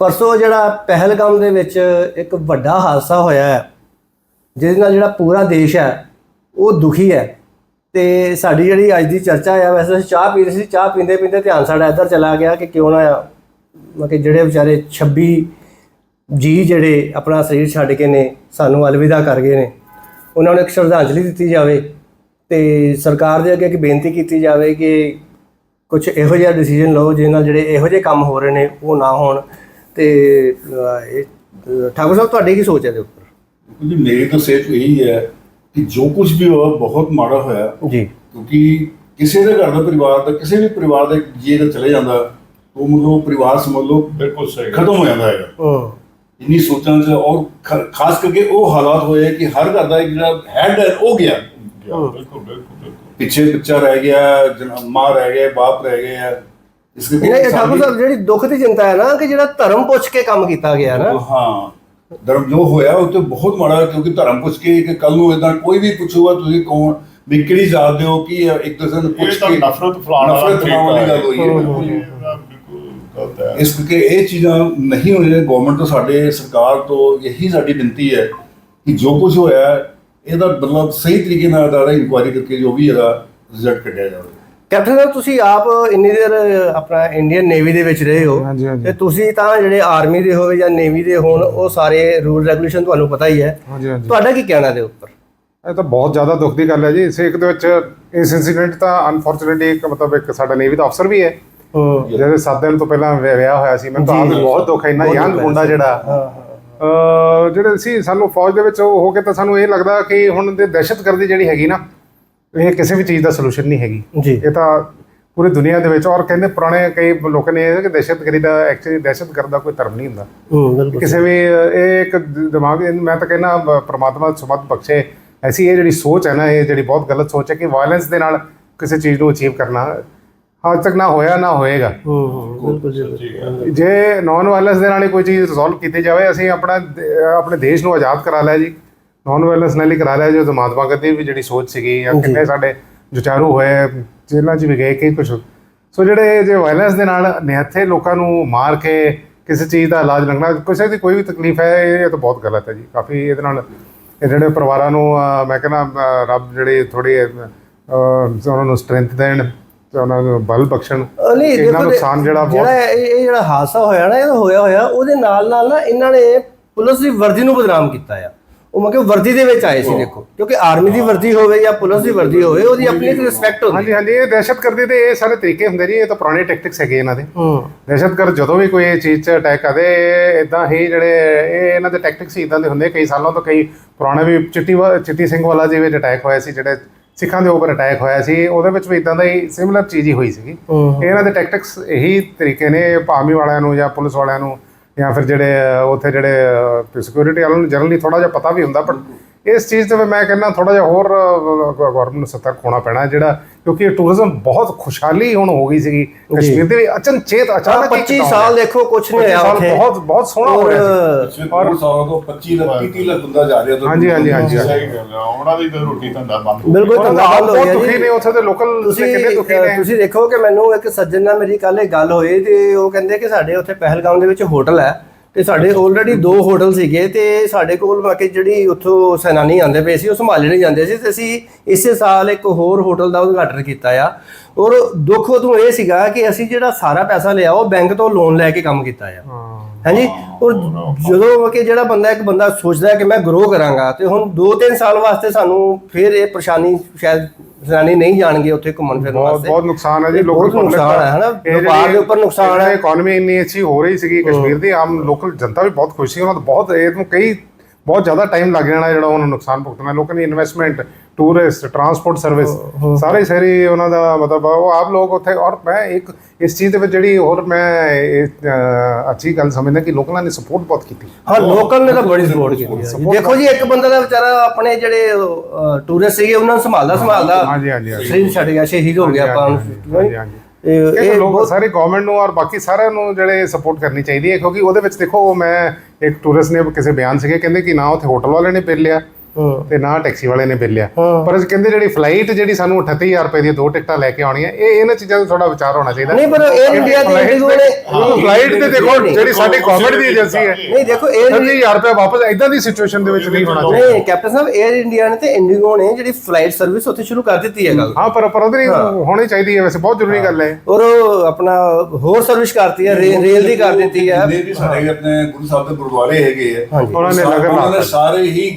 ਪਰਸੋਂ ਜਿਹੜਾ ਪਹਿਲਗਾਮ ਦੇ ਵਿੱਚ ਇੱਕ ਵੱਡਾ ਹਾਦਸਾ ਹੋਇਆ ਹੈ, ਜਿਹਦੇ ਨਾਲ ਜਿਹੜਾ ਪੂਰਾ ਦੇਸ਼ ਹੈ, ਉਹ ਦੁਖੀ ਹੈ। ਤੇ ਸਾਡੀ ਜਿਹੜੀ ਅੱਜ ਦੀ ਚਰਚਾ ਆ, ਵੈਸੇ ਅਸੀਂ ਚਾਹ ਪੀ ਰਹੇ ਸੀ, ਚਾਹ ਪੀਂਦੇ ਪੀਂਦੇ ਧਿਆਨ ਸਾਡਾ ਇੱਧਰ ਚਲਾ ਗਿਆ ਕਿ ਕਿਉਂ ਨਾ ਮਤਲਬ ਕਿ ਜਿਹੜੇ ਵਿਚਾਰੇ 26 ਜੀ ਜਿਹੜੇ ਆਪਣਾ ਸਰੀਰ ਛੱਡ ਕੇ ਨੇ, ਸਾਨੂੰ ਅਲਵਿਦਾ ਕਰ ਗਏ ਨੇ। ਉਹਨਾਂ ਨੂੰ ਇੱਕ ਸ਼ਰਧਾਂਜਲੀ ਦਿੱਤੀ ਜਾਵੇ ਤੇ ਸਰਕਾਰ ਦੇ ਅੱਗੇ ਇੱਕ ਬੇਨਤੀ ਕੀਤੀ ਜਾਵੇ ਕਿ ਕੁਝ ਇਹੋ ਜਿਹਾ ਡਿਸੀਜਨ ਲਓ, ਜਿਹਦੇ ਨਾਲ ਜਿਹੜੇ ਇਹੋ ਜਿਹੇ ਕੰਮ ਹੋ ਰਹੇ ਨੇ, ਉਹ ਨਾ ਹੋਣ। ਤੇ ਅਹ, ਇਹ ਅਹ, ਠਾਕੁਰ ਸਾਹਿਬ ਤੁਹਾਡੀ ਕੀ ਸੋਚ ਹੈ ਇਹਦੇ ਉੱਪਰ? ਜੀ ਮੇਰੀ ਤਾਂ ਸੇਚ ਇਹੀ ਹੈ ਕਿ ਜੋ ਕੁਝ ਵੀ ਹੋਇਆ ਬਹੁਤ ਮਾੜਾ ਹੋਇਆ। ਜੀ। ਕਿਉਂਕਿ ਕਿਸੇ ਦੇ ਘਰ ਦਾ ਪਰਿਵਾਰ ਦਾ ਕਿਸੇ ਵੀ ਪਰਿਵਾਰ ਦਾ ਜੇ ਦਾ ਚਲੇ ਜਾਂਦਾ ਉਹ ਮਤਲਬ ਪਰਿਵਾਰ ਸਮਝ ਲਓ ਬਿਲਕੁਲ ਸਹੀ ਖਤਮ ਹੋ ਜਾਂਦਾ ਹੈਗਾ। ਹੂੰ। ਇੰਨੀ ਸੋਚਾਂ 'ਚ ਔਰ ਖ- ਖਾਸ ਕਰਕੇ ਉਹ ਹਾਲਾਤ ਹੋਏ ਕਿ ਹਰ ਘਰ ਦਾ ਇੱਕ ਜਿਹੜਾ ਹੈਡ ਹੈ ਉਹ ਗਿਆ। ਬਿਲਕੁਲ ਬਿਲਕੁਲ ਬਿਲਕੁਲ। ਪਿੱਛੇ ਬੱਚਾ ਰਹਿ ਗਿਆ ਜਨ- ਮਾਂ ਰਹਿ ਗਏ ਬਾਪ ਰਹਿ ਗਏ ਆ। ਇਸ ਕਰਕੇ ਇਹ ਠਾਕੁਰ ਸਾਡੀ- ਸਾਹਿਬ ਜਿਹੜੀ ਦੁੱਖ ਦੀ ਚਿੰਤਾ ਹੈ ਨਾ ਕਿ ਜਿਹੜਾ ਧਰਮ ਪੁੱਛ ਕੇ ਕੰਮ ਕੀਤਾ ਗਿਆ ਨਾ। ਹਾਂ ਧਰਮ ਜੋ ਹੋਇਆ ਉਹ ਤੇ ਬਹੁਤ ਮਾੜਾ ਕਿਉਂਕਿ ਧਰਮ ਪੁੱਛ ਕੇ ਕਿ ਕੱਲ ਨੂੰ ਇਦਾਂ ਕੋਈ ਵੀ ਪੁੱਛੂਗਾ ਤੁਸੀਂ ਕੌਣ ਵੀ ਕਿਹੜੀ ਜਾਤ ਦੇ ਹੋ ਕੀ ਇੱਕ ਦੂਸਰੇ ਨੂੰ ਪੁੱਛ ਤਾਂ ਕੇ ਨਫ਼ਰਤ ਫੈਲਾਉਣ ਵਾਲਾ ਨਫ਼ਰਤ ਫੈਲਾਉਣ ਵਾਲੀ ਗੱਲ ਹੋਈ ਹੈ। ਇਸ ਕਰਕੇ ਇਹ ਚੀਜ਼ਾਂ ਨਹੀਂ ਹੋਣੀਆਂ ਗਵਰਨਮੈਂਟ ਤੋਂ ਸਾਡੇ ਸਰਕਾਰ ਤੋਂ ਇਹੀ ਸਾਡੀ ਬੇਨਤੀ ਹੈ ਕਿ ਜੋ ਕੁਝ ਹੋਇਆ ਇਹਦਾ ਮਤਲਬ ਸਹੀ ਤਰੀਕੇ ਨਾਲ ਦਾ ਇਨਕੁਆਇਰੀ ਕਰਕੇ ਜੋ ਵੀ ਇਹਦਾ ਰਿਜ਼ਲਟ ਕੱਢਿਆ ਜਾਵੇ। ਕੈਪਟਨ ਸਾਹਿਬ ਤੁਸੀਂ ਆਪ ਇੰਨੀ ਦੇਰ ਆਪਣਾ ਇੰਡੀਅਨ ਨੇਵੀ ਦੇ ਵਿੱਚ ਰਹੇ ਹੋ ਹਾਂਜੀ, ਹਾਂਜੀ। ਤੇ ਤੁਸੀਂ ਤਾਂ ਜਿਹੜੇ ਆਰਮੀ ਦੇ ਹੋਵੇ ਜਾਂ ਨੇਵੀ ਦੇ ਹੋਣ ਉਹ ਸਾਰੇ ਰੂਲ ਰੈਗੂਲੇਸ਼ਨ ਤੁਹਾਨੂੰ ਪਤਾ ਹੀ ਹੈ। ਹਾਂਜੀ ਹਾਂਜੀ। ਤੁਹਾਡਾ ਕੀ ਕਹਿਣਾ ਦੇ ਉੱਪਰ? ਇਹ ਤਾਂ ਬਹੁਤ ਜ਼ਿਆਦਾ ਦੁੱਖ ਦੀ ਗੱਲ ਹੈ ਜੀ। ਇਸ ਇੱਕ ਦੇ ਵਿੱਚ ਇਸ ਇਨਸੀਡੈਂਟ ਤਾਂ ਅਨਫੋਰਚੂਨੇਟਲੀ ਇੱਕ ਮਤਲਬ ਇੱਕ ਸਾਡਾ ਨੇਵੀ ਦਾ ਅਫਸਰ ਵੀ ਹੈ। ਜਿਹਦੇ 7 ਦਿਨ ਤੋਂ ਪਹਿਲਾਂ ਵਿਆਹ ਵਿਆਹ ਹੋਇਆ ਸੀ। ਮੈਨੂੰ ਤਾਂ ਆਪ ਵੀ ਬਹੁਤ ਦੁੱਖ ਹੈ। ਇੰਨਾ ਯੰਗ ਮੁੰਡਾ ਜਿਹੜਾ ਅਹ ਜਿਹੜੇ ਸੀ ਸਾਨੂੰ ਫੌਜ ਦੇ ਵਿੱਚ ਉਹ ਹੋ ਕੇ ਤਾਂ ਸਾਨੂੰ ਇਹ ਲੱਗਦਾ ਕਿ ਹੁਣ ਦੇ ਦਹਿਸ਼ਤਗਰਦੀ ਜਿਹੜੀ ਹੈਗੀ ਨਾ ਇਹ ਕਿਸੇ ਵੀ ਚੀਜ਼ ਦਾ ਸੋਲੂਸ਼ਨ ਨਹੀਂ ਹੈਗੀ। ਜੀ। ਇਹ ਤਾਂ ਪੂਰੀ ਦੁਨੀਆ ਦੇ ਵਿੱਚ ਔਰ ਕਹਿੰਦੇ ਪੁਰਾਣੇ ਕਈ ਲੋਕਾਂ ਨੇ ਇਹ ਕਿ ਦਹਿਸ਼ਤਗਰੀ ਦਾ ਐਕਚੁਅਲੀ ਦਹਿਸ਼ਤਗਰਦ ਦਾ ਕੋਈ ਧਰਮ ਨਹੀਂ ਹੁੰਦਾ। ਕਿਸੇ ਵੀ ਇਹ ਇੱਕ ਦਿਮਾਗ ਮੈਂ ਤਾਂ ਕਹਿੰਦਾ ਪ੍ਰਮਾਤਮਾ ਸੁਮਤ ਬਖਸ਼ੇ। ਐਸੀ ਇਹ ਜਿਹੜੀ ਸੋਚ ਹੈ ਨਾ ਇਹ ਜਿਹੜੀ ਬਹੁਤ ਗਲਤ ਸੋਚ ਹੈ ਕਿ ਵਾਇਲੈਂਸ ਦੇ ਨਾਲ ਕਿਸੇ ਚੀਜ਼ ਨੂੰ ਅਚੀਵ ਕਰਨਾ ਅੱਜ ਤੱਕ ਨਾ ਹੋਇਆ ਨਾ ਹੋਏਗਾ। ਜੀ ਨਾਨ ਵਾਇਲੈਂਸ ਦੇ ਨਾਲ ਕੋਈ ਚੀਜ਼ ਰਿਜ਼ੋਲਵ ਕੀਤੀ ਜਾਵੇ ਅਸੀਂ ਆਪਣਾ ਆਪਣੇ ਦੇਸ਼ ਨੂੰ ਆਜ਼ਾਦ ਕਰਾ ਲਿਆ ਜੀ। ਨਾਨ ਵਾਇਲੈਂਸ ਨਾਲ ਹੀ ਕਰਾ ਲਿਆ ਜੋ ਮਹਾਤਮਾ ਗਾਂਧੀ ਵੀ ਜਿਹੜੀ ਸੋਚ ਸੀਗੀ ਜਾਂ ਕਿੰਨੇ ਸਾਡੇ ਜੁਝਾਰੂ ਹੋਏ ਜੇਲ੍ਹਾਂ 'ਚ ਵੀ ਗਏ ਕਈ ਕੁਝ ਸੋ ਜਿਹੜੇ ਜੇ ਵਾਇਲੈਂਸ ਦੇ ਨਾਲ ਨਿਹੱਥੇ ਲੋਕਾਂ ਨੂੰ ਮਾਰ ਕੇ ਕਿਸੇ ਚੀਜ਼ ਦਾ ਇਲਾਜ ਲੱਗਣਾ ਕਿਸੇ ਦੀ ਕੋਈ ਵੀ ਤਕਲੀਫ ਹੈ ਇਹ ਤਾਂ ਬਹੁਤ ਗਲਤ ਹੈ ਜੀ। ਕਾਫੀ ਇਹਦੇ ਨਾਲ ਜਿਹੜੇ ਪਰਿਵਾਰਾਂ ਨੂੰ ਮੈਂ ਕਹਿੰਦਾ ਰੱਬ ਜਿਹੜੇ ਥੋੜੀ ਉਹਨਾਂ ਨੂੰ ਸਟਰੈਂਥ ਦੇਣ ਤੇ ਉਹਨਾਂ ਨੂੰ ਬਲ ਬਖਸ਼ਣ ਦੇਖੋ ਨੁਕਸਾਨ ਜਿਹੜਾ ਬਹੁਤ ਜਿਹੜਾ ਇਹ ਇਹ ਜਿਹੜਾ ਹਾਦਸਾ ਹੋਇਆ ਨਾ ਇਹ ਹੋਇਆ ਹੋਇਆ ਉਹਦੇ ਨਾਲ ਨਾਲ ਨਾ ਇਹਨਾਂ ਨੇ ਪੁਲਿਸ ਦੀ ਵਰਦੀ ਨੂੰ ਬਦਨਾਮ ਕੀਤਾ ਆ। ਉਹ ਮੈਂ ਕਿ ਵਰਦੀ ਦੇ ਵਿੱਚ ਆਏ ਸੀ ਦੇਖੋ। ਕਿਉਂਕਿ ਆਰਮੀ ਦੀ ਵਰਦੀ ਹੋਵੇ ਜਾਂ ਪੁਲਿਸ ਦੀ ਵਰਦੀ ਹੋਵੇ ਉਹਦੀ ਆਪਣੀ ਇੱਕ ਰਿਸਪੈਕਟ ਹੁੰਦੀ ਹਾਂਜੀ ਹਾਂਜੀ ਇਹ ਦਹਿਸ਼ਤਗਰਦੀ ਦੇ ਇਹ ਸਾਰੇ ਤਰੀਕੇ ਹੁੰਦੇ ਜੀ ਇਹ ਤਾਂ ਪੁਰਾਣੇ ਟੈਕਟਿਕਸ ਹੈਗੇ ਇਹਨਾਂ ਦੇ। ਹੂੰ। ਦਹਿਸ਼ਤਗਰਦ ਜਦੋਂ ਵੀ ਕੋਈ ਇਹ ਚੀਜ਼ 'ਚ ਅਟੈਕ ਕਰਦੇ ਇਦਾਂ ਹੀ ਜਿਹੜੇ ਇਹ ਇਹਨਾਂ ਦੇ ਟੈਕਟਿਕਸ ਇਦਾਂ ਦੇ ਹੁੰਦੇ ਕਈ ਸਾਲਾਂ ਤੋਂ ਕਈ ਪੁਰਾਣੇ ਵੀ ਚਿੱਟੀ ਚਿੱਟੀ ਸਿੰਘ ਵਾਲਾ ਜਿਵੇਂ ਅਟੈਕ ਹੋਇਆ ਸੀ ਜਿਹੜੇ ਸਿੱਖਾਂ ਦੇ ਉੱਪਰ ਅਟੈਕ ਹੋਇਆ ਸੀ ਉਹਦੇ ਵਿੱਚ ਵੀ ਇਦਾਂ ਦਾ ਹੀ ਸਿਮਿਲਰ ਚੀਜ਼ ਹੀ ਹੋਈ ਸੀਗੀ। ਇਹਨਾਂ ਦੇ ਟੈਕਟਿਕਸ ਇਹੀ ਤਰੀਕੇ ਨੇ ਆਰਮੀ ਵਾਲਿਆਂ ਨੂੰ ਜਾਂ ਪੁਲਿਸ ਵਾਲਿਆਂ ਨੂੰ ਜਾਂ ਫਿਰ ਜਿਹੜੇ ਉੱਥੇ ਜਿਹੜੇ ਸਿਕਿਉਰਿਟੀ ਵਾਲਿਆਂ ਨੂੰ ਜਨਰਲੀ ਥੋੜਾ ਜਿਹਾ ਪਤਾ ਵੀ ਹੁੰਦਾ ਪਰ ਇਸ ਚੀਜ਼ ਤੇ ਵੀ ਮੈਂ ਕਹਿੰਦਾ ਥੋੜਾ ਜਿਹਾ ਹੋਰ ਗਵਰਨਮੈਂਟ ਨੂੰ ਸਤਰਕ ਹੋਣਾ ਪੈਣਾ ਜਿਹੜਾ ਕਿਉਂਕਿ ਟੂਰਿਜ਼ਮ ਬਹੁਤ ਖੁਸ਼ਹਾਲੀ ਹੁਣ ਹੋ ਗਈ ਸੀਗੀ ਕਸ਼ਮੀਰ ਦੇ ਵਿੱਚ। ਅਚਨਚੇਤ ਅਚਾਨਕ ਹੀ 25 ਘਟਾਉਣ ਸਾਲ ਦੇਖੋ ਕੁਝ ਨਹੀਂ 25 ਹੋਇਆ ਸਾਲ ਉੱਥੇ। ਬਹੁਤ ਬਹੁਤ ਸੋਹਣਾ ਹੋ ਰਿਹਾ ਸੀ। ਔਰ ਪਿਛਲੇ 2 ਸਾਲਾਂ ਤੋਂ 25 ਲੱਖ 30 ਲੱਖ ਬੰਦਾ ਜਾ ਰਿਹਾ ਤਾਂ ਹਾਂਜੀ, ਹਾਂਜੀ, ਹਾਂਜੀ, ਸਹੀ ਗੱਲ ਹੈ ਉਹਨਾਂ ਦੀ ਤਾਂ ਰੋਟੀ ਧੰਦਾ ਬੰਦ ਹੋ ਬਿਲਕੁਲ ਧੰਦਾ ਬੰਦ ਹੋ ਬਹੁਤ ਗਿਆ ਦੁਖੀ ਜੀ ਨੇ ਉੱਥੇ ਦੇ ਲੋਕਲ ਤੁਸੀਂ ਕਿੰਨੇ ਦੁਖੀ ਨੇ। ਤੁਸੀਂ ਦੇਖੋ ਕਿ ਮੈਨੂੰ ਇੱਕ ਸੱਜਣ ਨਾਲ ਮੇਰੀ ਕੱਲ ਇਹ ਗੱਲ ਹੋਈ ਤੇ ਉਹ ਕਹਿੰਦੇ ਕਿ ਸਾਡੇ ਉੱਥੇ ਪਹਿਲਗਾਮ ਦੇ ਵਿੱਚ ਹੋਟਲ ਹੈ। ਤੇ ਸਾਡੇ ਆਲਰੇਡੀ ਦੋ ਹੋਟਲ ਸੀਗੇ ਤੇ ਸਾਡੇ ਕੋਲ ਬਾਕੀ ਜਿਹੜੀ ਉੱਥੋਂ ਸੈਨਾਨੀ ਆਉਂਦੇ ਪਏ ਸੀ, ਉਹ ਸੰਭਾਲੇ ਨਹੀਂ ਜਾਂਦੇ ਸੀ ਤੇ ਅਸੀਂ ਇਸੇ ਸਾਲ ਇੱਕ ਹੋਰ ਹੋਟਲ ਦਾ ਉਦਘਾਟਨ ਕੀਤਾ ਆ। ਔਰ ਦੁੱਖ ਉਦੋਂ ਇਹ ਸੀਗਾ ਕਿ ਅਸੀਂ ਜਿਹੜਾ ਸਾਰਾ ਪੈਸਾ ਲਿਆ ਉਹ ਬੈਂਕ ਤੋਂ ਲੋਨ ਲੈ ਕੇ ਕੰਮ ਕੀਤਾ ਆ। ਹਾਂਜੀ? ਔਰ ਜਦੋਂ ਕਿ ਜਿਹੜਾ ਬੰਦਾ ਇੱਕ ਬੰਦਾ ਸੋਚਦਾ ਹੈ ਕਿ ਮੈਂ ਗਰੋ ਕਰਾਂਗਾ ਤੇ ਹੁਣ 2-3 ਸਾਲ ਵਾਸਤੇ ਸਾਨੂੰ ਫਿਰ ਇਹ ਪਰੇਸ਼ਾਨੀ ਸ਼ਾਇਦ ਸੈਨਾਨੀ ਨਹੀਂ ਜਾਣਗੇ ਉੱਥੇ ਘੁੰਮਣ ਫਿਰਨ ਵਾਸਤੇ। ਬਹੁਤ ਨੁਕਸਾਨ ਹੈ ਜੀ ਲੋਕਲ ਨੁਕਸਾਨ ਹੈ ਹਨਾ? ਵਪਾਰ ਦੇ ਉੱਪਰ ਨੁਕਸਾਨ ਹੈ ਇਕਨੋਮੀ ਇੰਨੀ ਅੱਛੀ ਹੋ ਰਹੀ ਸੀਗੀ ਕਸ਼ਮੀਰ ਦੀ ਆਮ ਲੋਕਲ ਜਨਤਾ ਵੀ ਬਹੁਤ ਖੁਸ਼ ਸੀ। ਉਹਨਾਂ ਦਾ ਬਹੁਤ ਇਹ ਨੂੰ ਕਈ ਬਹੁਤ ਜ਼ਿਆਦਾ ਟਾਈਮ ਲੱਗ ਜਾਣਾ ਜਿਹੜਾ ਉਹਨਾਂ ਨੂੰ ਨੁਕਸਾਨ ਭੁਗਤਣਾ। ਲੋਕਾਂ ਦੀ ਇਨਵੈਸਟਮੈਂਟ ਟੂਰਿਸਟ ਟਰਾਂਸਪੋਰਟ ਸਰਵਿਸ ਸਾਰੇ ਸਾਰੀ ਉਹਨਾਂ ਦਾ ਮਤਲਬ ਉਹ ਆਪ ਲੋਕ ਉੱਥੇ ਔਰ ਮੈਂ ਇੱਕ ਇਸ ਚੀਜ਼ ਦੇ ਵਿੱਚ ਜਿਹੜੀ ਹੋਰ ਮੈਂ ਅੱਛੀ ਗੱਲ ਸਮਝਦਾ ਕਿ ਲੋਕਾਂ ਨੇ ਸਪੋਰਟ ਬਹੁਤ ਕੀਤੀ। ਹਾਂ ਲੋਕਲ ਨੇ ਤਾਂ ਬੜੀ ਸਪੋਰਟ ਕੀਤੀ। ਦੇਖੋ ਜੀ ਇੱਕ ਬੰਦਾ ਦਾ ਵਿਚਾਰਾ ਆਪਣੇ ਜਿਹੜੇ ਟੂਰਿਸਟ ਸੀਗੇ ਉਹਨਾਂ ਨੂੰ ਸੰਭਾਲਦਾ ਸੰਭਾਲਦਾ। ਹਾਂਜੀ ਹਾਂਜੀ ਸਰੀਰ ਛੱਡ ਗਿਆ ਸ਼ਹੀਦ ਹੋ ਗਿਆ ਆਪਾਂ ਹਾਂਜੀ ਹਾਂਜੀ ਇਹ ਲੋਕ ਸਾਰੇ ਗਵਰਨਮੈਂਟ ਨੂੰ ਔਰ ਬਾਕੀ ਸਾਰਿਆਂ ਨੂੰ ਜਿਹੜੇ ਸਪੋਰਟ ਕਰਨੀ ਚਾਹੀਦੀ ਹੈ ਕਿਉਂਕਿ ਉਹਦੇ ਵਿੱਚ ਦੇਖੋ ਮੈਂ ਇੱਕ ਟੂਰਿਸਟ ਨੇ ਕਿਸੇ ਬਿਆਨ ਸੀਗੇ ਕਹਿੰਦੇ ਕਿ ਨਾ ਉੱਥੇ ਹੋਟਲ ਵਾਲੇ ਨੇ ਬਿੱਲ ਲਿਆ। ਤੇ ਨਾ ਟੈਕਸੀ ਵਾਲੇ ਨੇ ਬਿੱਲਿਆ ਪਰ ਅਸੀਂ ਕਹਿੰਦੇ ਜਿਹੜੀ ਫਲਾਈਟ ਜਿਹੜੀ ਸਾਨੂੰ 38000 ਰੁਪਏ ਦੀ ਦੋ ਟਿਕਟਾਂ ਲੈ ਕੇ ਆਉਣੀਆਂ ਇਹ ਇਹਨਾਂ ਚੀਜ਼ਾਂ ਦਾ ਥੋੜਾ ਵਿਚਾਰ ਹੋਣਾ ਚਾਹੀਦਾ। ਨਹੀਂ ਪਰ ਇਹ ਇੰਡੀਆ ਦੀ ਇੰਡੀਵਿਜੂਅਲ ਫਲਾਈਟ ਤੇ ਦੇਖੋ ਜਿਹੜੀ ਸਾਡੀ ਗਵਰਨਮੈਂਟ ਦੀ ਏਜੰਸੀ ਹੈ। ਨਹੀਂ ਦੇਖੋ ਇਹ 38000 ਰੁਪਏ ਵਾਪਸ ਐਦਾਂ ਦੀ ਸਿਚੁਏਸ਼ਨ ਦੇ ਵਿੱਚ ਨਹੀਂ ਹੋਣਾ ਚਾਹੀਦਾ। ਨਹੀਂ ਕੈਪਟਨ ਸਾਹਿਬ 에ਅਰ ਇੰਡੀਆ ਨੇ ਤੇ ਇੰਡੀਗੋ ਨੇ ਜਿਹੜੀ ਫਲਾਈਟ ਸਰਵਿਸ ਉੱਥੇ ਸ਼ੁਰੂ ਕਰ ਦਿੱਤੀ ਹੈ ਗੱਲ। ਹਾਂ ਪਰ ਪਰ ਉਹਦੇ ਹੋਣੀ ਚਾਹੀਦੀ ਹੈ ਵੈਸੇ ਬਹੁਤ ਜ਼ਰੂਰੀ ਗੱਲ ਹੈ। ਔਰ ਆਪਣਾ ਹੋਰ ਸਰਵਿਸ ਕਰਤੀ ਹੈ ਰੇਲ ਦੀ ਕਰ ਦਿੱਤੀ ਹੈ। ਜਿਹੜੇ ਵੀ ਸਾਡੇ ਆਪਣੇ ਗੁਰੂ ਸਾਹਿਬ ਦੇ ਗੁਰਦੁਆਰੇ ਹੈਗੇ ਆ ਉਹਨਾਂ ਨੇ ਲਗਰ ਸਾਰੇ ਹੀ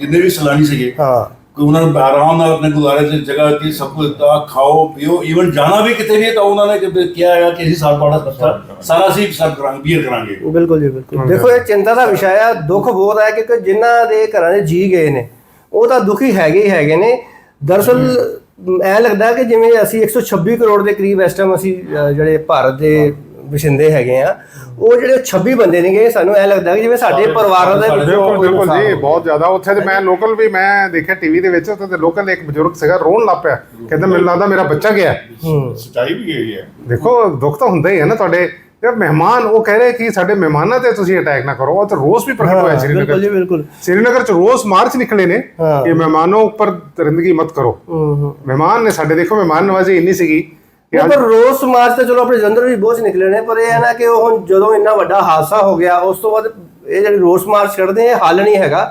ਜਿੰਨੇ ਵੀ ਸੈਲਾਨੀ ਸੀਗੇ ਹਾਂ। ਕਿ ਉਹਨਾਂ ਨੂੰ ਆਰਾਮ ਨਾਲ ਆਪਣੇ ਗੁਰਦੁਆਰੇ 'ਚ ਜਗ੍ਹਾ ਦਿੱਤੀ ਸਭ ਕੁਝ ਦਿੱਤਾ ਖਾਓ ਪੀਓ ਈਵਨ ਜਾਣਾ ਵੀ ਕਿਤੇ ਨਹੀਂ ਤਾਂ ਉਹਨਾਂ ਨੇ ਕਿ- ਕਿਹਾ ਹੈਗਾ ਕਿ ਅਸੀਂ ਸਾਲ ਬਾੜਾ ਖਰਚਾ ਸਾਰਾ ਅਸੀਂ ਸਭ ਕਰਾਂਗੇ ਬੀਅਰ ਕਰਾਂਗੇ। ਬਿਲਕੁਲ ਜੀ ਬਿਲਕੁਲ। ਦੇਖੋ ਇਹ ਚਿੰਤਾ ਦਾ ਵਿਸ਼ਾ ਹੈ ਦੁੱਖ ਬਹੁਤ ਹੈ ਕਿਉਂਕਿ ਜਿਨ੍ਹਾਂ ਦੇ ਘਰਾਂ ਦੇ ਜੀ ਗਏ ਨੇ ਉਹ ਤਾਂ ਦੁਖੀ ਹੈਗੇ ਹੀ ਹੈਗੇ ਨੇ। ਦਰਅਸਲ ਐ ਲੱਗਦਾ ਕਿ ਜਿਵੇਂ ਅਸੀਂ 126 ਕਰੋੜ ਦੇ ਕਰੀਬ ਇਸ ਟਾਈਮ ਅਸੀਂ ਅ, ਜਿਹੜੇ ਭਾਰਤ ਦੇ ਵਸਿੰਦੇ ਹੈਗੇ ਆ ਉਹ ਜਿਹੜੇ 26 ਬੰਦੇ ਨੇਗੇ ਸਾਨੂੰ ਐ ਲੱਗਦਾ ਕਿ ਜਿਵੇਂ ਸਾਡੇ ਪਰਿਵਾਰਾਂ ਦੇ ਵਿੱਚੋਂ ਬਿਲਕੁਲ ਬਿਲਕੁਲ ਜੀ। ਬਹੁਤ ਜ਼ਿਆਦਾ। ਉੱਥੇ ਤੇ ਮੈਂ ਲੋਕਲ ਵੀ ਮੈਂ ਦੇਖਿਆ ਟੀਵੀ ਦੇ ਵਿੱਚ ਉੱਥੇ ਤੇ ਲੋਕਲ ਇੱਕ ਬਜ਼ੁਰਗ ਸੀਗਾ ਰੋਣ ਲੱਗ ਪਿਆ। ਕਹਿੰਦਾ ਮੈਨੂੰ ਲੱਗਦਾ ਮੇਰਾ ਬੱਚਾ ਗਿਆ। ਸਚਾਈ ਵੀ ਗਈ ਹੈ। ਦੇਖੋ ਦੁੱਖ ਤਾਂ ਹੁੰਦਾ ਹੀ ਹੈ ਨਾ ਤੁਹਾਡੇ। ਯਾਰ ਮਹਿਮਾਨ ਉਹ ਕਹਿ ਰਹੇ ਕਿ ਸਾਡੇ ਮਹਿਮਾਨਾਂ ਤੇ ਤੁਸੀਂ ਅਟੈਕ ਨਾ ਕਰੋ। ਉਹ ਤਾਂ ਰੋਸ ਵੀ ਪ੍ਰਗਟ ਹੋਇਆ ਹਾਂ, ਬਿਲਕੁਲ ਸ੍ਰੀਨਗਰ ਜੀ ਬਿਲਕੁਲ। ਸ੍ਰੀਨਗਰ ਚ ਰੋਸ ਮਾਰਚ ਨਿਕਲੇ ਨੇ। ਕਿ ਮਹਿਮਾਨੋਂ ਉੱਪਰ ਦਰਿੰਦਗੀ ਮਤ ਕਰੋ। ਮਹਿਮਾਨ ਨੇ ਸਾਡੇ ਦੇਖੋ ਮਹਿਮਾਨ ਨਵਾਜ਼ੀ ਇੰਨੀ ਸੀਗੀ। ਪਰ ਰੋਸ ਮਾਰਚ ਤਾਂ ਚਲੋ ਆਪਣੇ ਜਲੰਧਰ ਵੀ ਬਹੁਤ ਨਿਕਲੇ ਨੇ ਪਰ ਇਹ ਹੈ ਨਾ ਕਿ ਉਹ ਹੁਣ ਜਦੋਂ ਇੰਨਾ ਵੱਡਾ ਹਾਦਸਾ ਹੋ ਗਿਆ ਉਸ ਤੋਂ ਬਾਅਦ ਇਹ ਜਿਹੜੇ ਰੋਸ ਮਾਰਚ ਕਰਦੇ ਇਹ ਹੱਲ ਨਹੀਂ ਹੈਗਾ।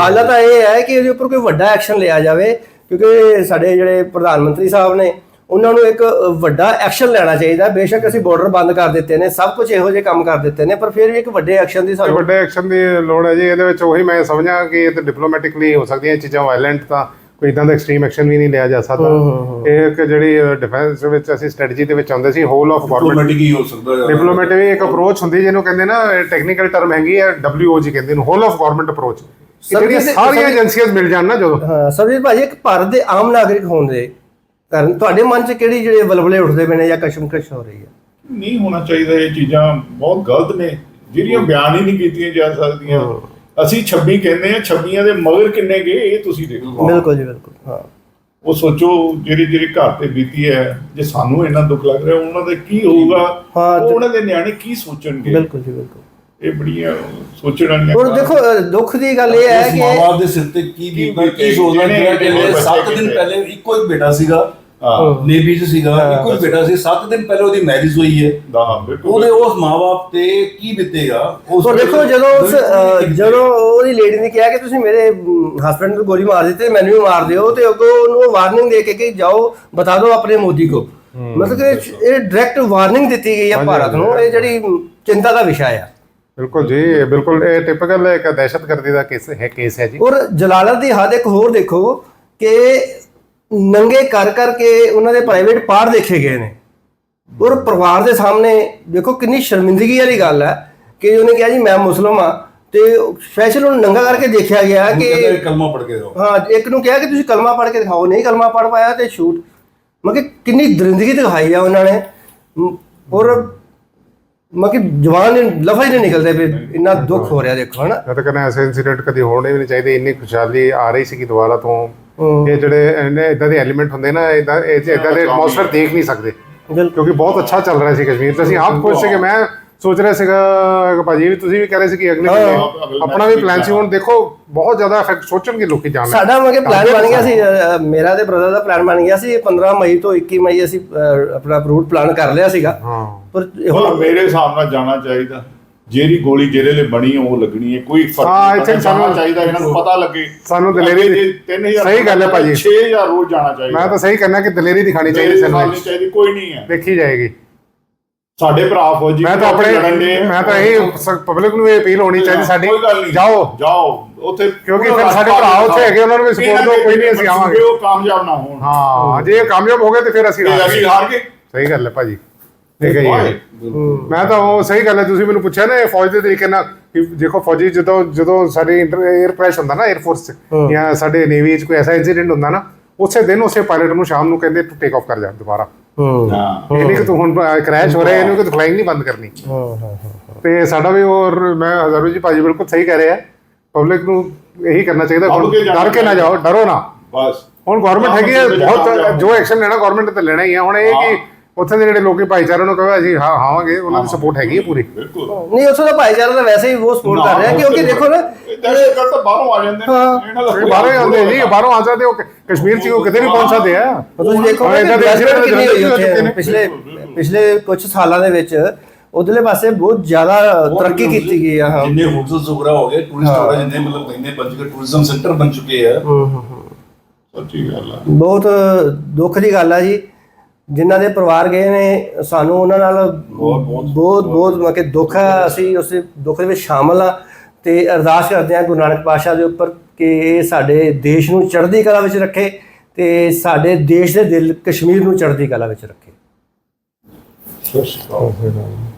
ਹੱਲ ਤਾਂ ਇਹ ਹੈ ਕਿ ਇਹਦੇ ਉੱਪਰ ਕੋਈ ਵੱਡਾ ਐਕਸ਼ਨ ਲਿਆ ਜਾਵੇ ਕਿਉਂਕਿ ਸਾਡੇ ਜਿਹੜੇ ਪ੍ਰਧਾਨ ਮੰਤਰੀ ਸਾਹਿਬ ਨੇ ਉਹਨਾਂ ਨੂੰ ਇੱਕ ਵੱਡਾ ਐਕਸ਼ਨ ਲੈਣਾ ਚਾਹੀਦਾ। ਬੇਸ਼ੱਕ ਅਸੀਂ ਬਾਰਡਰ ਬੰਦ ਕਰ ਦਿੱਤੇ ਨੇ ਸਭ ਕੁਝ ਇਹੋ ਜਿਹੇ ਕੰਮ ਕਰ ਦਿੱਤੇ ਨੇ ਪਰ ਫਿਰ ਵੀ ਇੱਕ ਵੱਡੇ ਐਕਸ਼ਨ ਦੀ ਸਾਨੂੰ ਵੱਡੇ ਐਕਸ਼ਨ ਦੀ ਲੋੜ ਹੈ ਜੀ ਇਹਦੇ ਵਿੱਚ ਉਹੀ ਮੈਂ ਸਮਝਾਂ ਕਿ ਇਹ ਤਾਂ ਡਿਪਲੋਮੈਟਿਕਲੀ ਹੋ ਸਕਦੀਆਂ ਚੀਜ਼ਾਂ ਵਾਇਲੈਂਟ ਤਾਂ ਕੋਈ ਇਦਾਂ ਦਾ ਐਕਸਟ੍ਰੀਮ ਐਕਸ਼ਨ ਵੀ ਨਹੀਂ ਲਿਆ ਜਾ ਸਕਦਾ। ਇਹ ਇੱਕ ਜਿਹੜੀ ਡਿਫੈਂਸ ਵਿੱਚ ਅਸੀਂ ਸਟ੍ਰੈਟਜੀ ਦੇ ਵਿੱਚ ਆਉਂਦੇ ਸੀ ਹੋਲ ਆਫ ਗਵਰਨਮੈਂਟ ਡਿਪਲੋਮੈਟਿਕ ਹੀ ਹੋ ਸਕਦਾ ਹੈ ਡਿਪਲੋਮੈਟ ਵੀ ਇੱਕ ਅਪਰੋਚ ਹੁੰਦੀ ਜਿਹਨੂੰ ਕਹਿੰਦੇ ਨਾ ਟੈਕਨੀਕਲ ਟਰਮ ਹੈਗੀ ਹੈ WOG ਕਹਿੰਦੇ ਨੂੰ ਹੋਲ ਆਫ ਗਵਰਨਮੈਂਟ ਅਪਰੋਚ ਜਿਹੜੀਆਂ ਸਾਰੀਆਂ ਏਜੰਸੀਆਂ ਮਿਲ ਜਾਣ ਨਾ ਜਦੋਂ। ਹਾਂ ਸਰਜੀਤ ਭਾਜੀ ਇੱਕ ਭਾਰਤ ਦੇ ਆਮ ਨਾਗਰਿਕ ਹੋਣ ਦੇ ਕਾਰਨ ਤੁਹਾਡੇ ਮਨ 'ਚ ਕਿਹੜੀ ਜਿਹੜੇ ਵਲਵਲੇ ਉੱਠਦੇ ਪਏ ਨੇ ਜਾਂ ਕਸ਼ਮਕਸ਼ ਹੋ ਰਹੀ ਹੈ? ਨਹੀਂ ਹੋਣਾ ਚਾਹੀਦਾ ਇਹ ਚੀਜ਼ਾਂ ਬਹੁਤ ਗਲਤ ਨੇ ਜਿਹੜੀਆਂ ਬਿਆਨ ਹੀ ਨਹੀਂ ਕੀਤੀਆਂ ਜਾ ਸਕਦੀਆਂ। ਅਸੀਂ 26 ਕਹਿੰਦੇ ਆ 26 ਦੇ ਮਗਰ ਕਿੰਨੇ ਗਏ ਇਹ ਤੁਸੀਂ ਦੇਖੋ ਬਿਲਕੁਲ ਜੀ ਬਿਲਕੁਲ ਹਾਂ ਉਹ ਸੋਚੋ ਜਿਹੜੀ ਜਿਹੜੀ ਘਰ ਤੇ ਬੀਤੀ ਹੈ ਜੇ ਸਾਨੂੰ ਇੰਨਾ ਦੁੱਖ ਲੱਗ ਰਿਹਾ ਉਹਨਾਂ ਦਾ ਕੀ ਹੋਊਗਾ ਉਹਨਾਂ ਦੇ ਨਿਆਣੇ ਕੀ ਸੋਚਣਗੇ ਬਿਲਕੁਲ ਜੀ ਬਿਲਕੁਲ ਇਹ ਬੜੀਆਂ ਸੋਚਣ ਵਾਲੀਆਂ ਹੁਣ। ਦੇਖੋ ਦੁੱਖ ਦੀ ਗੱਲ ਇਹ ਹੈ ਕਿ ਮਾਂ-ਬਾਪ ਦੇ ਸਿਰ ਤੇ ਕੀ ਬੀਤਦਾ ਕੀ ਸੋਚਦਾ ਜਿਹੜੇ- ਜਿਹੜਾ ਜਿਹੜੇ ਕਹਿੰਦੇ ਬੱਚੇ 7 ਦਿਨ। ਪਹਿਲੇ ਇੱਕੋ ਇੱਕ ਬੇਟਾ ਸੀਗਾ ਹਾਂ। ਨੇਵੀ 'ਚ ਸੀਗਾ ਇੱਕੋ ਇੱਕ ਬੇਟਾ ਸੀ 7 ਦਿਨ ਪਹਿਲੇ ਉਹਦੀ ਮੈਰਿਜ ਹੋਈ ਹੈ। ਬਿਲਕੁਲ। ਉਹਦੇ ਉਸ ਮਾਂ-ਬਾਪ ਤੇ ਕੀ ਬੀਤੇਗਾ? ਉਸ ਸੋ ਦੇਖੋ ਜਦੋਂ ਉਸ ਜਦੋਂ ਉਹਦੀ ਲੇਡੀ ਨੇ ਕਿਹਾ ਕਿ ਤੁਸੀਂ ਮੇਰੇ ਹਸਬੰਡ ਨੂੰ ਗੋਲੀ ਮਾਰ ਦਿੱਤੀ ਤੇ ਮੈਨੂੰ ਵੀ ਮਾਰ ਦਿਓ ਤੇ ਅੱਗੋਂ ਉਹਨੂੰ ਵਾਰਨਿੰਗ ਦੇ ਕੇ ਕਿ ਜਾਓ ਬਤਾ ਦਿਓ ਆਪਣੇ ਮੋਦੀ ਕੋ। ਮਤਲਬ ਕਿ ਇਹ ਡਾਇਰੈਕਟ ਵਾਰਨਿੰਗ ਦਿੱਤੀ ਗਈ ਹੈ ਭਾਰਤ ਨੂੰ। ਇਹ ਜਿਹੜੀ ਚਿੰਤਾ ਦਾ ਵਿਸ਼ਾ ਹੈ ਬਿਲਕੁਲ ਜੀ ਇਹ ਬਿਲਕੁਲ। ਇਹ ਟਿਪੀਕਲ ਇੱਕ ਦਹਿਸ਼ਤਗਰਦੀ ਦਾ ਕੇਸ ਹੈ ਕੇਸ ਹੈ ਜੀ। ਔਰ ਜਲਾਲਤ ਦੀ ਹੱਦ ਇੱਕ ਹੋਰ ਦੇਖੋ ਕਿ ਨੰਗੇ ਕਰ ਕਰਕੇ ਉਹਨਾਂ ਦੇ ਪ੍ਰਾਈਵੇਟ ਪਾਰਟ ਦੇਖੇ ਗਏ ਨੇ। ਔਰ ਪਰਿਵਾਰ ਦੇ ਸਾਹਮਣੇ ਦੇਖੋ ਕਿੰਨੀ ਸ਼ਰਮਿੰਦਗੀ ਵਾਲੀ ਗੱਲ ਹੈ ਕਿ ਉਹਨੇ ਕਿਹਾ ਜੀ ਮੈਂ ਮੁਸਲਮਾਨ ਆ ਤੇ ਸਪੈਸ਼ਲ ਉਹਨੂੰ ਨੰਗਾ ਕਰਕੇ ਦੇਖਿਆ ਗਿਆ ਕਿ ਕਲਮਾ ਪੜ ਕੇ ਰਹੋ ਹਾਂ ਇੱਕ ਨੂੰ ਕਿਹਾ ਕਿ ਤੁਸੀਂ ਕਲਮਾ ਪੜ੍ਹ ਕੇ ਦਿਖਾਓ ਨਹੀਂ ਕਲਮਾ ਪੜ੍ਹ ਪਾਇਆ ਤੇ ਸ਼ੂਟ ਮਤਲਬ ਕਿ ਕਿੰਨੀ ਦਰਿੰਦਗੀ ਦਿਖਾਈ ਆ ਉਹਨਾਂ ਨੇ। ਮ- ਔਰ ਮਤਲਬ ਕਿ ਜਵਾਨ ਲਫ਼ਜ਼ ਨਹੀਂ ਨਿਕਲਦੇ ਵੀ ਇੰਨਾ ਦੁੱਖ ਹੋ ਰਿਹਾ ਦੇਖੋ ਹਨਾ। ਮੈਂ ਤਾਂ ਕਹਿੰਦਾ ਐਸੇ ਇਨਸੀਡੈਂਟ ਕਦੀ ਹੋਣੇ ਵੀ ਨਹੀਂ ਚਾਹੀਦੇ ਇੰਨੀ ਖੁਸ਼ਹਾਲੀ ਆ ਰਹੀ ਸੀ ਕਿ ਦੁਬਾਰਾ ਤੋਂ। ਇਹ ਜਿਹੜੇ ਇਦਾਂ ਦੇ ਐਲੀਮੈਂਟ ਹੁੰਦੇ ਨਾ ਇਦਾਂ ਇਹ ਇਦਾਂ ਦੇ ਐਟਮੋਸਫੇਅਰ ਦੇਖ ਨਹੀਂ ਸਕਦੇ। ਕਿਉਂਕਿ ਬਹੁਤ ਅੱਛਾ ਚੱਲ ਰਿਹਾ ਸੀ ਕਸ਼ਮੀਰ। ਤੇ ਅਸੀਂ ਆਪ ਖੁਸ਼ ਸੀ ਕਿ ਮੈਂ ਸੋਚ ਰਿਹਾ ਸੀਗਾ ਕਿ ਭਾਜੀ ਵੀ ਤੁਸੀਂ ਵੀ ਕਹਿ ਰਹੇ ਸੀ ਕਿ ਅਗਲੇ ਆਪਣਾ ਵੀ ਪਲਾਨ ਸੀ। ਹੁਣ ਦੇਖੋ ਬਹੁਤ ਜ਼ਿਆਦਾ ਇਫੈਕਟ ਸੋਚਣਗੇ ਲੋਕੀ ਜਾਣ। ਸਾਡਾ ਮਗੇ ਪਲਾਨ ਬਣ ਗਿਆ ਸੀ ਮੇਰਾ ਤੇ ਬ੍ਰਦਰ ਦਾ ਪਲਾਨ ਬਣ ਗਿਆ ਸੀ। 15 ਮਈ ਤੋਂ 21 ਮਈ ਅਸੀਂ ਆਪਣਾ ਰੂਟ ਪਲਾਨ ਕਰ ਲਿਆ ਸੀਗਾ। ਹਾਂ। ਪਰ ਹੁਣ ਮੇਰੇ ਹਿਸਾਬ ਨਾਲ ਜਾਣਾ ਚਾਹੀਦਾ। ਜਿਹੜੀ ਗੋਲੀ ਜਿਹੜੇ ਲਈ ਬਣੀ ਹੈ, ਉਹ ਲੱਗਣੀ ਹੈ ਕੋਈ ਫ਼ਰਕ ਹਾਂ, ਨਹੀਂ I think ਪੈਣਾ, ਜਾਣਾ ਸਾਨੂੰ- ਚਾਹੀਦਾ ਇਹਨਾਂ ਨੂੰ ਪਤਾ ਲੱਗੇ। ਸਾਨੂੰ ਦਲੇਰੀ ਅੱਗੇ ਜੇ 3000 ਸਹੀ ਗੱਲ ਹੈ ਭਾਜੀ। 6000 ਰੋਜ਼ ਜਾਣਾ ਚਾਹੀਦਾ। ਮੈਂ ਤਾਂ ਸਹੀ ਕਹਿਣਾ ਕਿ ਦਲੇਰੀ ਦਿਖਾਣੀ ਚਾਹੀਦੀ ਸਾਨੂੰ ਨਹੀਂ ਚਾਹੀਦੀ ਕੋਈ ਨਹੀਂ ਹੈ। ਦੇਖੀ ਜਾਏਗੀ। ਸਾਡੇ ਭਰਾ ਫੌਜੀ ਮੈਂ ਤਾਂ ਆਪਣੇ ਮੈਂ ਤਾਂ ਇਹ ਪਬਲਿਕ ਨੂੰ ਇਹ ਅਪੀਲ ਹੋਣੀ ਚਾਹੀਦੀ ਸਾਡੀ। ਜਾਓ। ਜਾਓ। ਉੱਥੇ ਕਿਉਂਕਿ ਫਿਰ ਸਾਡੇ ਭਰਾ ਉੱਥੇ ਹੈਗੇ, ਉਹਨਾਂ ਨੂੰ ਵੀ support ਦਿਓ, ਕੋਈ ਨਹੀਂ ਅਸੀਂ ਆਵਾਂਗੇ। ਉਹ ਕਾਮਯਾਬ ਨਾ ਹੋਣ। ਹਾਂ ਜੇ ਇਹ ਕਾਮਯਾਬ ਹੋ ਗਏ ਤੇ ਫਿਰ ਅਸੀਂ ਤੇ ਹਾਰ ਅਸੀਂ ਗਏ ਹਾਰ ਗਏ। ਸਹੀ ਗੱਲ ਹੈ ਭਾਜੀ। ਇਹ ਗਈ ਹੈ। ਮੈਂ ਤਾਂ ਉਹ ਸਹੀ ਗੱਲ ਹੈ ਤੁਸੀਂ ਮੈਨੂੰ ਪੁੱਛਿਆ ਨਾ ਇਹ ਫੌਜ ਦੇ ਤਰੀਕੇ ਨਾਲ ਕਿ ਦੇਖੋ ਫੌਜੀ ਜਦੋਂ ਜਦੋਂ ਸਾਡੇ 에ਅਰ ਕ੍ਰੈਸ਼ ਹੁੰਦਾ ਨਾ 에ਅਰ ਫੋਰਸ ਚ ਜਾਂ ਸਾਡੇ ਨੇਵੀ ਚ ਕੋਈ ਐਸਾ ਇਨਸੀਡੈਂਟ ਹੁੰਦਾ ਨਾ ਉਸੇ ਦਿਨ ਉਸੇ ਪਾਇਲਟ ਨੂੰ ਸ਼ਾਮ ਨੂੰ ਕਹਿੰਦੇ ਟੂ ਟੇਕ ਆਫ ਕਰ ਜਾ ਦੁਬਾਰਾ। ਹੂੰ। ਇਹ ਨਹੀਂ ਕਿ ਤੂੰ ਹੁਣ ਕ੍ਰੈਸ਼ ਹੋ ਰਿਹਾ ਇਹਨੂੰ ਕਿ ਫਲਾਈਂਗ ਨਹੀਂ ਬੰਦ ਕਰਨੀ। ਹਾਂ ਹਾਂ ਹਾਂ ਤੇ ਸਾਡਾ ਵੀ ਔਰ ਮੈਂ ਹਜ਼ਾਰੂ ਜੀ ਭਾਜੀ ਬਿਲਕੁਲ ਸਹੀ ਕਹਿ ਰਹੇ ਆ। ਪਬਲਿਕ ਨੂੰ ਇਹੀ ਕਰਨਾ ਚਾਹੀਦਾ ਡਰ ਕੇ ਨਾ ਜਾਓ ਡਰੋ ਨਾ। ਬਸ। ਹੁਣ ਗਵਰਨਮੈਂਟ ਹੈਗੀ ਹੈ ਬਹੁਤ ਜੋ ਐਕਸ਼ਨ ਲੈਣਾ ਗਵਰਨਮੈਂਟ ਤੇ ਲੈਣਾ ਹੀ ਹੈ ਹੁਣ ਇਹ ਕਿ ਉੱਥੇ ਦੇ ਜਿਹੜੇ ਲੋਕੀ ਭਾਈਚਾਰੇ ਨੂੰ ਕਹੋ ਅਸੀਂ ਹਾਂ ਆਵਾਂਗੇ ਉਹਨਾਂ ਦੀ ਸਪੋਰਟ ਹੈਗੀ ਹੈ ਪੂਰੀ। ਬਿਲਕੁਲ। ਨਹੀਂ ਉੱਥੋਂ ਦਾ ਭਾਈਚਾਰਾ ਤਾਂ ਵੈਸੇ ਹੀ ਉਹ ਸਪੋਰਟ ਕਰ ਰਿਹਾ ਕਿਉਂਕਿ ਦੇਖੋ ਨਾ ਦਹਿਸ਼ਤਗਰਦ ਤਾਂ ਬਾਹਰੋਂ ਆ ਜਾਂਦੇ ਨੇ। ਇਹਨਾਂ ਦਾ ਬਾਹਰੋਂ ਆਉਂਦੇ ਜੀ ਬਾਹਰੋਂ ਆ ਸਕਦੇ ਉਹ ਕਸ਼ਮੀਰ 'ਚ ਉਹ ਕਿਤੇ ਨਹੀਂ ਪਹੁੰਚ ਸਕਦੇ ਆ। ਤੁਸੀਂ ਦੇਖੋ ਕਿੰਨੀ ਹੋਈ ਉੱਥੇ। ਪਿਛਲੇ ਪਿਛਲੇ ਕੁਝ ਸਾਲਾਂ ਦੇ ਵਿੱਚ ਉਧਰਲੇ ਪਾਸੇ ਬਹੁਤ ਜ਼ਿਆਦਾ ਤਰੱਕੀ ਕੀਤੀ ਗਈ ਆ ਹਾਂ। ਜਿੰਨੇ ਹੋਟਲਸ ਵਗੈਰਾ ਹੋ ਗਏ ਟੂਰਿਸਟ ਹਾਂ। ਵਗੈਰਾ ਜਿੰਨੇ ਮਤਲਬ ਕਹਿੰਦੇ ਬਣ ਚੁੱਕੇ ਟੂਰਿਜ਼ਮ ਸੈਂਟਰ ਬਣ ਚੁੱਕੇ ਆ। ਸੱਚੀ ਗੱਲ ਆ। ਬਹੁਤ ਦੁੱਖ ਦੀ ਗੱਲ ਆ ਜੀ। ਜਿਨ੍ਹਾਂ ਦੇ ਪਰਿਵਾਰ ਗਏ ਨੇ ਸਾਨੂੰ ਉਹਨਾਂ ਨਾਲ ਬਹੁਤ- ਬਹੁਤ- ਬਹੁਤ ਬਹੁਤ ਮਤਲਬ ਕਿ ਦੁੱਖ ਹੈ ਅਸੀਂ ਉਸ ਦੁੱਖ ਦੇ ਵਿੱਚ ਸ਼ਾਮਲ ਆ ਤੇ ਅਰਦਾਸ ਕਰਦੇ ਹਾਂ ਗੁਰੂ ਨਾਨਕ ਪਾਤਸ਼ਾਹ ਦੇ ਉੱਪਰ ਕਿ ਇਹ ਸਾਡੇ ਦੇਸ਼ ਨੂੰ ਚੜ੍ਹਦੀ ਕਲਾ ਵਿੱਚ ਰੱਖੇ ਤੇ ਸਾਡੇ ਦੇਸ਼ ਦੇ ਦਿਲ ਕਸ਼ਮੀਰ ਨੂੰ ਚੜ੍ਹਦੀ ਕਲਾ ਵਿੱਚ ਰੱਖੇ। ਸਤਿ ਸ਼੍ਰੀ ਅਕਾਲ।